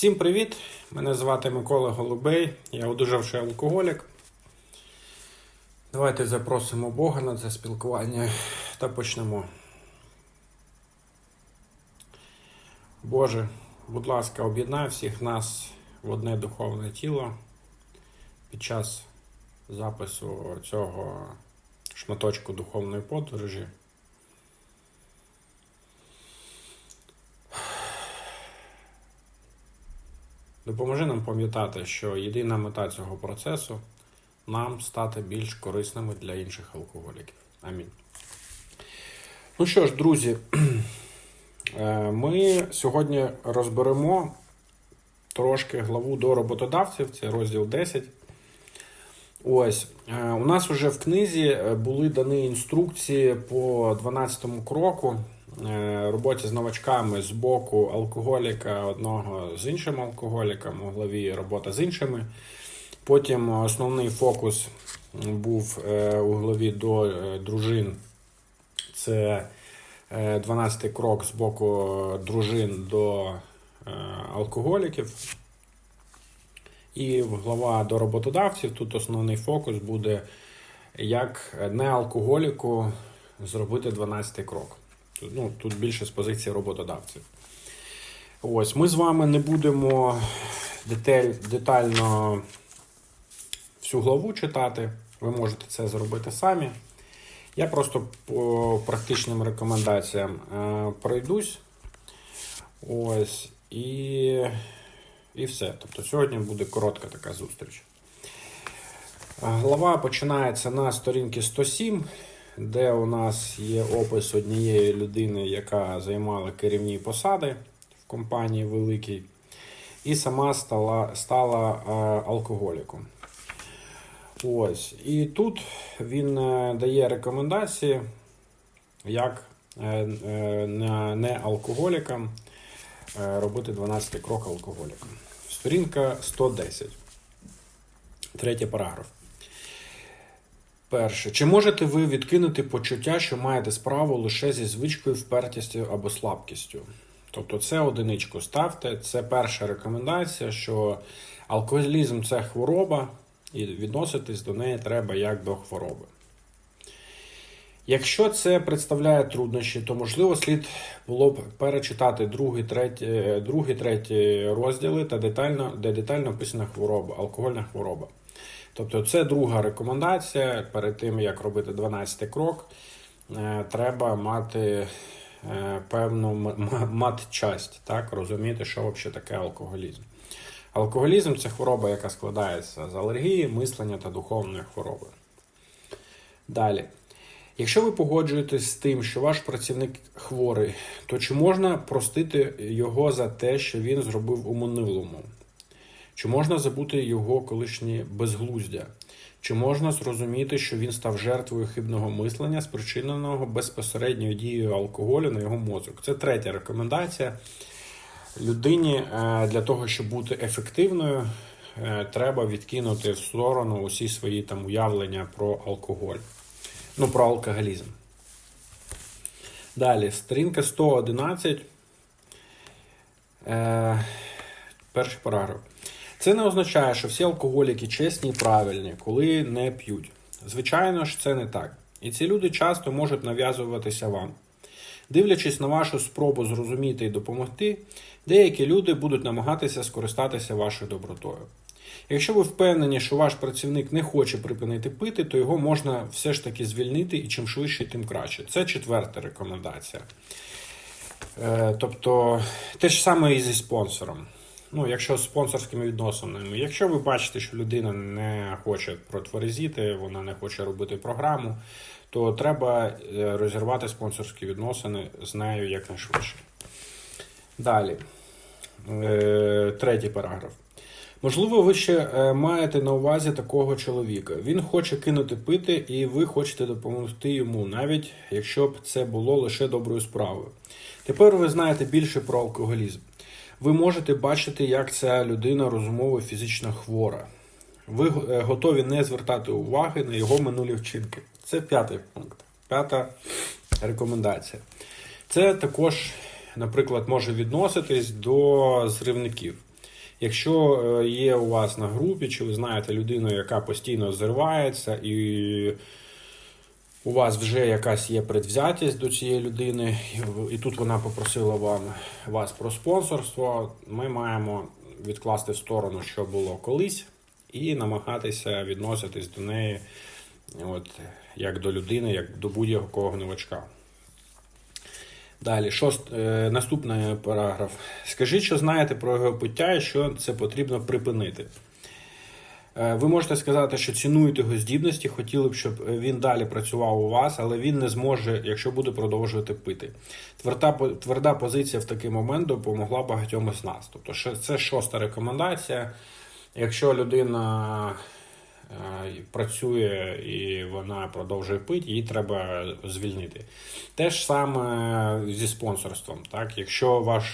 Всім привіт! Мене звати Микола Голубей, я одужавший алкоголік. Давайте запросимо Бога на це спілкування та почнемо. Боже, будь ласка, об'єднай всіх нас в одне духовне тіло під час запису цього шматочку духовної подорожі. Допоможи нам пам'ятати, що єдина мета цього процесу нам стати більш корисними для інших алкоголіків. Амінь. Ну що ж, друзі, е, ми сьогодні розберемо трошки главу до роботодавців, це розділ 10. Ось, е, у нас вже в книзі е, були дані інструкції по 12 кроку роботі з новачками з боку алкоголіка одного з іншим алкоголіком, у главі робота з іншими. Потім основний фокус був е, у главі до е, дружин. Це е, 12 крок з боку дружин до е, алкоголіків. І глава до роботодавців. Тут основний фокус буде, як не алкоголіку зробити 12-й крок. Ну, тут більше з позиції роботодавців. Ось, ми з вами не будемо деталь, детально всю главу читати. Ви можете це зробити самі. Я просто по практичним рекомендаціям е, пройдусь. Ось. І, і все. Тобто сьогодні буде коротка така зустріч. Глава починається на сторінці 107, де у нас є опис однієї людини, яка займала керівні посади в компанії великій, і сама стала, стала е, алкоголіком. Ось. І тут він е, дає рекомендації, як е, не- алкоголікам робити 12 крок алкоголікам. Сторінка 110. Третій параграф. Перше. Чи можете ви відкинути почуття, що маєте справу лише зі звичкою, впертістю або слабкістю? Тобто це одиничку ставте. Це перша рекомендація, що алкоголізм це хвороба, і відноситись до неї треба як до хвороби. Якщо це представляє труднощі, то можливо слід було б перечитати другий, третій, е, другий, третій розділи, та детально, де детально описана хвороба, алкогольна хвороба. Тобто, це друга рекомендація. Перед тим як робити 12 крок, е, треба мати е, певну матчасть, так, розуміти, що взагалі таке алкоголізм. Алкоголізм це хвороба, яка складається з алергії, мислення та духовної хвороби. Далі. Якщо ви погоджуєтесь з тим, що ваш працівник хворий, то чи можна простити його за те, що він зробив у минулому? Чи можна забути його колишнє безглуздя? Чи можна зрозуміти, що він став жертвою хибного мислення, спричиненого безпосередньою дією алкоголю на його мозок? Це третя рекомендація. Людині е, для того, щоб бути ефективною, е, треба відкинути в сторону усі свої там уявлення про алкоголь. Ну, про алкоголізм. Далі, сторінка 111. Е, перший параграф. Це не означає, що всі алкоголіки чесні і правильні, коли не п'ють. Звичайно ж, це не так. І ці люди часто можуть нав'язуватися вам. Дивлячись на вашу спробу зрозуміти і допомогти, деякі люди будуть намагатися скористатися вашою добротою. Якщо ви впевнені, що ваш працівник не хоче припинити пити, то його можна все ж таки звільнити і чим швидше, тим краще. Це четверта рекомендація. Е, тобто, те ж саме і зі спонсором. Ну, якщо з спонсорськими відносинами, якщо ви бачите, що людина не хоче протверезіти, вона не хоче робити програму, то треба е, розірвати спонсорські відносини з нею якнайшвидше. Далі, Е, третій параграф. Можливо, ви ще е, маєте на увазі такого чоловіка. Він хоче кинути пити, і ви хочете допомогти йому, навіть якщо б це було лише доброю справою. Тепер ви знаєте більше про алкоголізм. Ви можете бачити, як ця людина розумово фізично хвора. Ви е, готові не звертати уваги на його минулі вчинки. Це п'ятий пункт, п'ята рекомендація. Це також, наприклад, може відноситись до зривників. Якщо е, є у вас на групі, чи ви знаєте людину, яка постійно зривається, і у вас вже якась є предвзятість до цієї людини, і тут вона попросила вам вас про спонсорство, ми маємо відкласти в сторону, що було колись, і намагатися відноситись до неї от, як до людини, як до будь-якого новачка. Далі, шост, е, наступний параграф. Скажіть, що знаєте про його пуття і що це потрібно припинити. Е, Ви можете сказати, що цінуєте його здібності, хотіли б, щоб він далі працював у вас, але він не зможе, якщо буде продовжувати пити. Тверда, тверда позиція в такий момент допомогла багатьом із нас. Тобто, це шоста рекомендація. Якщо людина е, працює і вона продовжує пити, її треба звільнити. Те ж саме зі спонсорством. Так? Якщо ваш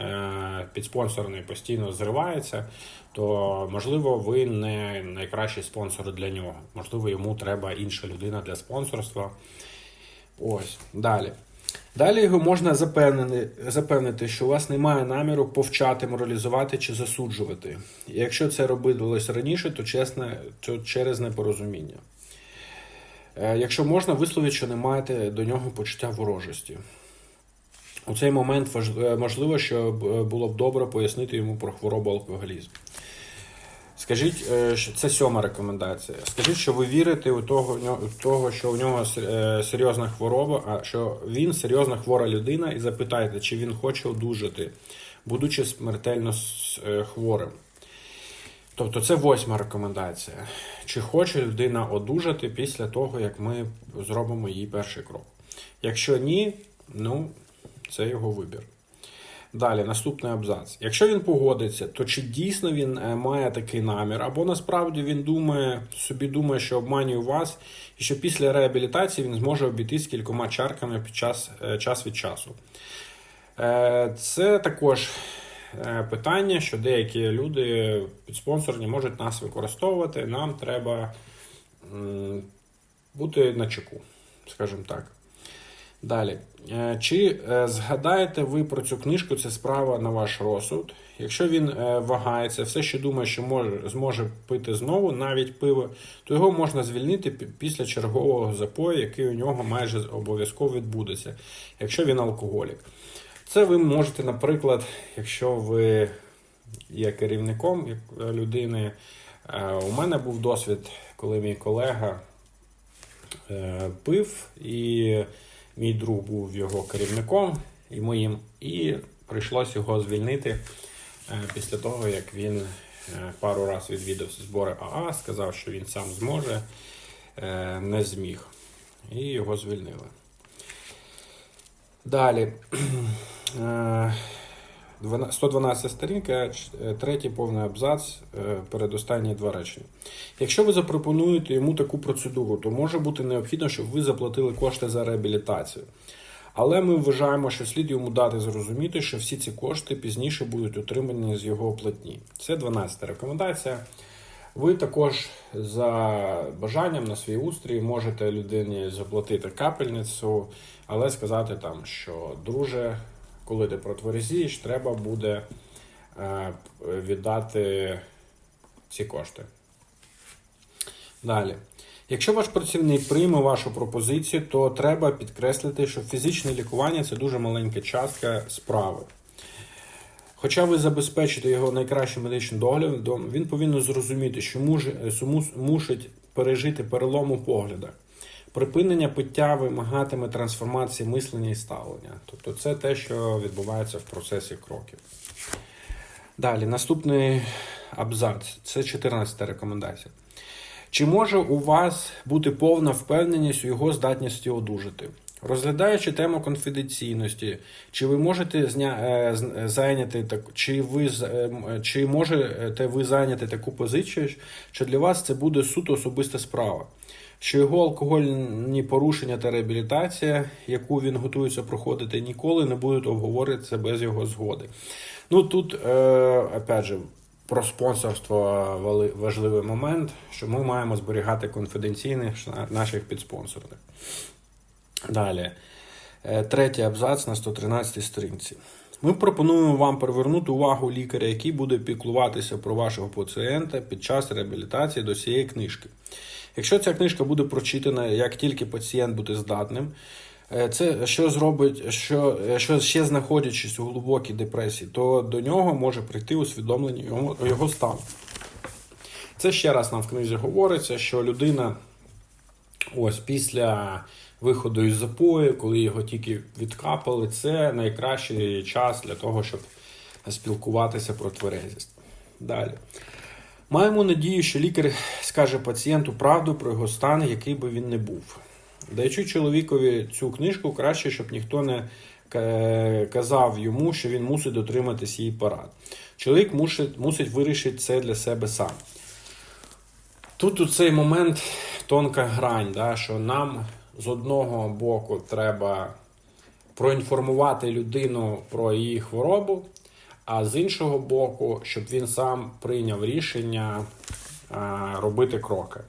е, підспонсорний постійно зривається, то можливо ви не найкращий спонсор для нього. Можливо, йому треба інша людина для спонсорства. Ось далі. Далі його можна запевнити, запевнити, що у вас немає наміру повчати, моралізувати чи засуджувати. І якщо це робилось раніше, то чесне, то через непорозуміння. Е, Якщо можна, висловіть, що не маєте до нього почуття ворожості. У цей момент е, можливо, що було б добре пояснити йому про хворобу алкоголізм. Скажіть, е, це сьома рекомендація. Скажіть, що ви вірите у того, в того, що у нього е, серйозна хвороба, а що він серйозна хвора людина, і запитайте, чи він хоче одужати, будучи смертельно е, хворим. Тобто це восьма рекомендація. Чи хоче людина одужати після того, як ми зробимо її перший крок? Якщо ні, ну це його вибір. Далі, наступний абзац. Якщо він погодиться, то чи дійсно він е, має такий намір, або насправді він думає, собі думає, що обманює вас, і що після реабілітації він зможе обійтись кількома чарками під час, е, час від часу. Е, Це також питання, що деякі люди підспонсорні можуть нас використовувати. Нам треба бути на чеку, скажімо так. Далі. Е, Чи е, згадаєте ви про цю книжку? Це справа на ваш розсуд. Якщо він е, вагається, все ще думає, що може, зможе пити знову, навіть пиво, то його можна звільнити після чергового запою, який у нього майже обов'язково відбудеться, якщо він алкоголік. Це ви можете, наприклад, якщо ви є керівником людини. У мене був досвід, коли мій колега пив, і мій друг був його керівником і моїм, і прийшлось його звільнити е, після того, як він е, пару разів відвідав збори АА, сказав, що він сам зможе, е, не зміг. І його звільнили. Далі. Е, 112 сторінка, е, третій повний абзац, е, передостанні два речення. Якщо ви запропонуєте йому таку процедуру, то може бути необхідно, щоб ви заплатили кошти за реабілітацію. Але ми вважаємо, що слід йому дати зрозуміти, що всі ці кошти пізніше будуть отримані з його платні. Це 12 рекомендація. Ви також за бажанням на свій устрій можете людині заплатити капельницю, але сказати там, що друже, коли ти протверзієш, треба буде е, віддати ці кошти. Далі. Якщо ваш працівник прийме вашу пропозицію, то треба підкреслити, що фізичне лікування це дуже маленька частка справи. Хоча ви забезпечите його найкращим медичним доглядом, він повинен зрозуміти, що муж, мусить пережити перелому погляда. Припинення пиття вимагатиме трансформації мислення і ставлення. Тобто це те, що відбувається в процесі кроків. Далі, наступний абзац це 14 рекомендація. Чи може у вас бути повна впевненість у його здатності одужати? Розглядаючи тему конфіденційності, чи ви можете зня... е, е, зайняти так, чи ви е, м, чи можете ви зайняти таку позицію, що для вас це буде суто особиста справа? Що його алкогольні порушення та реабілітація, яку він готується проходити, ніколи не будуть обговорюватися без його згоди. Ну тут, е, опять же, про спонсорство важливий момент, що ми маємо зберігати конфіденційних наших підспонсорних. Далі. Е, Третій абзац на 113 сторінці. Ми пропонуємо вам привернути увагу лікаря, який буде піклуватися про вашого пацієнта під час реабілітації до цієї книжки. Якщо ця книжка буде прочитана, як тільки пацієнт буде здатним, е, це що зробить, що, е, що ще знаходячись у глибокій депресії, то до нього може прийти усвідомлення його, його стану. Це ще раз нам в книзі говориться, що людина ось після виходу із запою, коли його тільки відкапали, це найкращий час для того, щоб спілкуватися про тверезість. Далі. Маємо надію, що лікар скаже пацієнту правду про його стан, який би він не був. Даючи чоловікові цю книжку, краще, щоб ніхто не казав йому, що він мусить дотриматись її порад. Чоловік мусить, мусить вирішити це для себе сам. Тут у цей момент тонка грань, да, що нам з одного боку треба проінформувати людину про її хворобу, а з іншого боку, щоб він сам прийняв рішення робити кроки.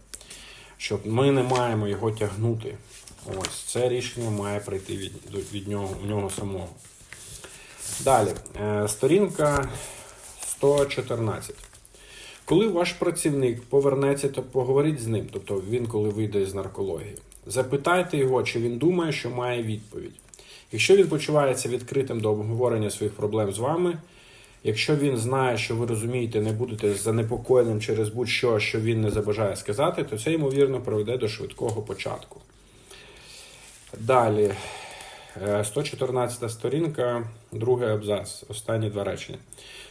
Щоб ми не маємо його тягнути. Ось це рішення має прийти від, від нього, у нього самого. Далі, е, сторінка 114. Коли ваш працівник повернеться, то поговоріть з ним, тобто він, коли вийде з наркології. Запитайте його, чи він думає, що має відповідь. Якщо він почувається відкритим до обговорення своїх проблем з вами, якщо він знає, що ви розумієте, не будете занепокоєним через будь-що, що він не забажає сказати, то це ймовірно приведе до швидкого початку. Далі, е, 114 сторінка, другий абзац, останні два речення.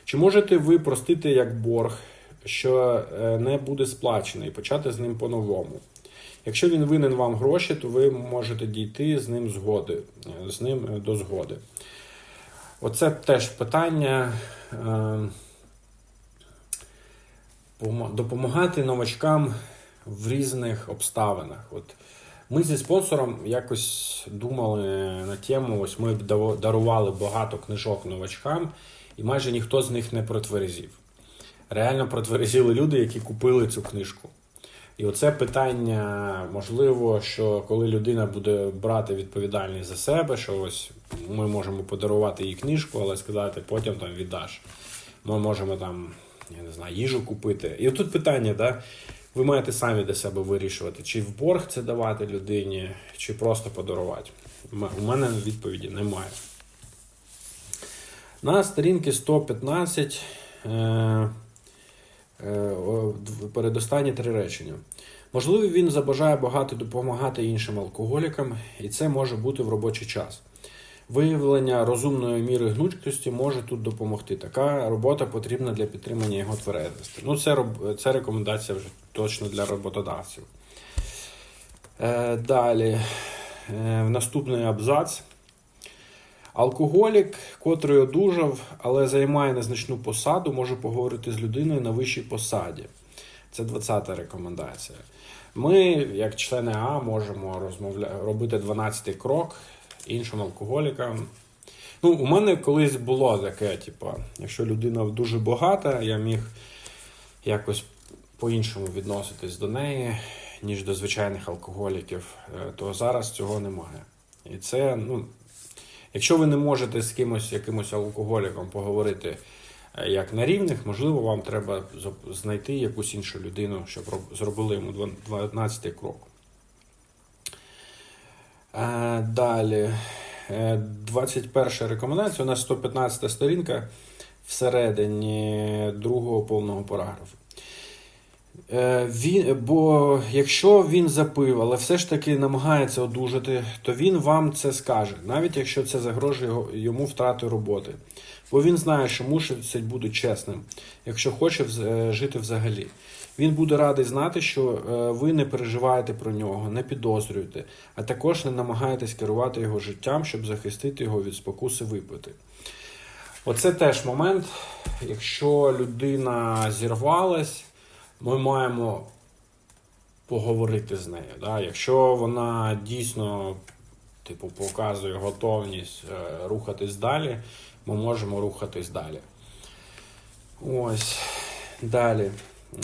Чи можете ви простити як борг, що е, не буде сплачений, і почати з ним по-новому? Якщо він винен вам гроші, то ви можете дійти з ним згоди, е, з ним е, до згоди. Оце теж питання. е, Допомагати новачкам в різних обставинах. От ми зі спонсором якось думали на тему. Ось ми дарували багато книжок новачкам, і майже ніхто з них не протверезів. Реально протверезіли люди, які купили цю книжку. І оце питання, можливо, що коли людина буде брати відповідальність за себе, що ось ми можемо подарувати їй книжку, але сказати, потім там віддаш. Ми можемо там, я не знаю, їжу купити. І отут питання, да, ви маєте самі для себе вирішувати, чи в борг це давати людині, чи просто подарувати. У мене відповіді немає. На сторінці 115 е, е, о, дв- передостанні три речення. Можливо, він забажає багато допомагати іншим алкоголікам, і це може бути в робочий час. Виявлення розумної міри гнучкості може тут допомогти. Така робота потрібна для підтримання його тверезості. Ну, це, це рекомендація вже точно для роботодавців. Е, далі, е, наступний абзац. Алкоголік, котрий одужав, але займає незначну посаду, може поговорити з людиною на вищій посаді. Це 20-та рекомендація. Ми, як члени А, можемо розмовля... робити 12-й крок іншим алкоголікам. Ну, у мене колись було таке, типу, якщо людина дуже багата, я міг якось по-іншому відноситись до неї, ніж до звичайних алкоголіків, Е, то зараз цього немає. І це, ну, якщо ви не можете з кимось, якимось алкоголіком поговорити е, як на рівних, можливо, вам треба знайти якусь іншу людину, щоб зробили йому 12 крок. Е, Далі. Е, 21 рекомендація. У нас 115 сторінка всередині другого повного параграфу. Е, Він, бо якщо він запив, але все ж таки намагається одужати, то він вам це скаже, навіть якщо це загрожує йому втрати роботи. Бо він знає, що мусить бути чесним, якщо хоче е, жити взагалі. Він буде радий знати, що е, ви не переживаєте про нього, не підозрюєте, а також не намагаєтесь керувати його життям, щоб захистити його від спокуси випити. Оце теж момент, якщо людина зірвалась, ми маємо поговорити з нею. Да? Якщо вона дійсно типу, показує готовність е, рухатись далі, ми можемо рухатись далі. Ось. Далі.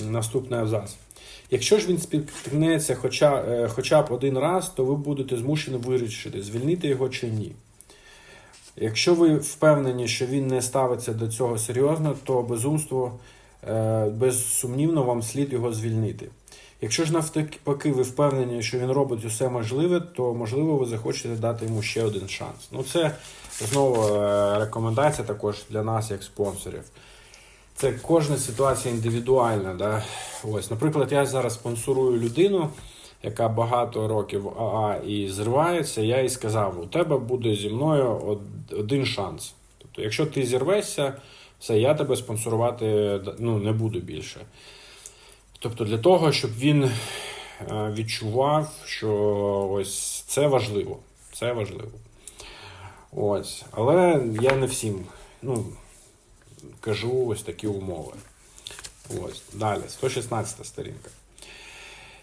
Наступний абзац. Якщо ж він спіткнеться хоча, е, хоча б один раз, то ви будете змушені вирішити, звільнити його чи ні. Якщо ви впевнені, що він не ставиться до цього серйозно, то безумство безсумнівно вам слід його звільнити. Якщо ж навпаки ви впевнені, що він робить усе можливе, то можливо ви захочете дати йому ще один шанс. Ну, це знову е, рекомендація також для нас, як спонсорів. Це кожна ситуація індивідуальна. Да? Ось, наприклад, я зараз спонсорую людину, яка багато років АА і зривається. Я їй сказав: у тебе буде зі мною один шанс. Тобто, якщо ти зірвешся, все, я тебе спонсорувати ну, не буду більше. Тобто, для того, щоб він е, відчував, що ось це важливо. Це важливо. Ось. Але я не всім ну, кажу ось такі умови. Ось. Далі, 116 сторінка.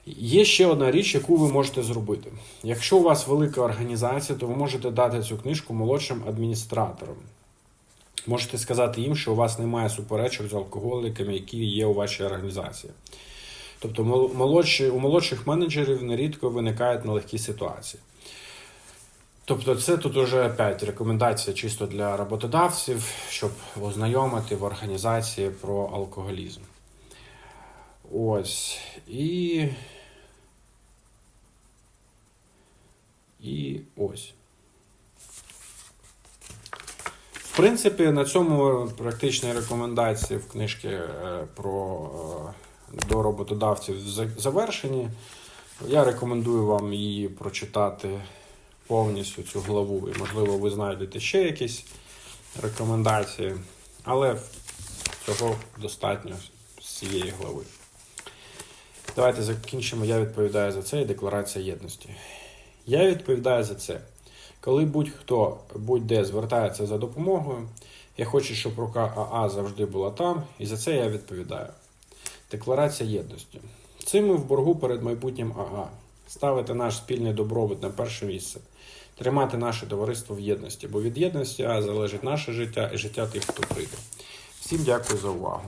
Є ще одна річ, яку ви можете зробити. Якщо у вас велика організація, то ви можете дати цю книжку молодшим адміністраторам. Можете сказати їм, що у вас немає суперечок з алкоголіками, які є у вашій організації. Тобто молодші, у молодших менеджерів нерідко виникають нелегкі ситуації. Тобто, це тут уже опять рекомендація чисто для роботодавців, щоб ознайомити в організації про алкоголізм. Ось. І. І ось. В принципі, на цьому практичні рекомендації в книжці е, про е, до роботодавців завершені. Я рекомендую вам її прочитати повністю цю главу. І, можливо, ви знайдете ще якісь рекомендації, але цього достатньо з цієї глави. Давайте закінчимо. Я відповідаю за це і декларація єдності. Я відповідаю за це. Коли будь-хто будь-де звертається за допомогою, я хочу, щоб рука АА завжди була там, і за це я відповідаю. Декларація єдності. Цим ми в боргу перед майбутнім АА. Ставити наш спільний добробут на перше місце, тримати наше товариство в єдності, бо від єдності АА залежить наше життя і життя тих, хто прийде. Всім дякую за увагу.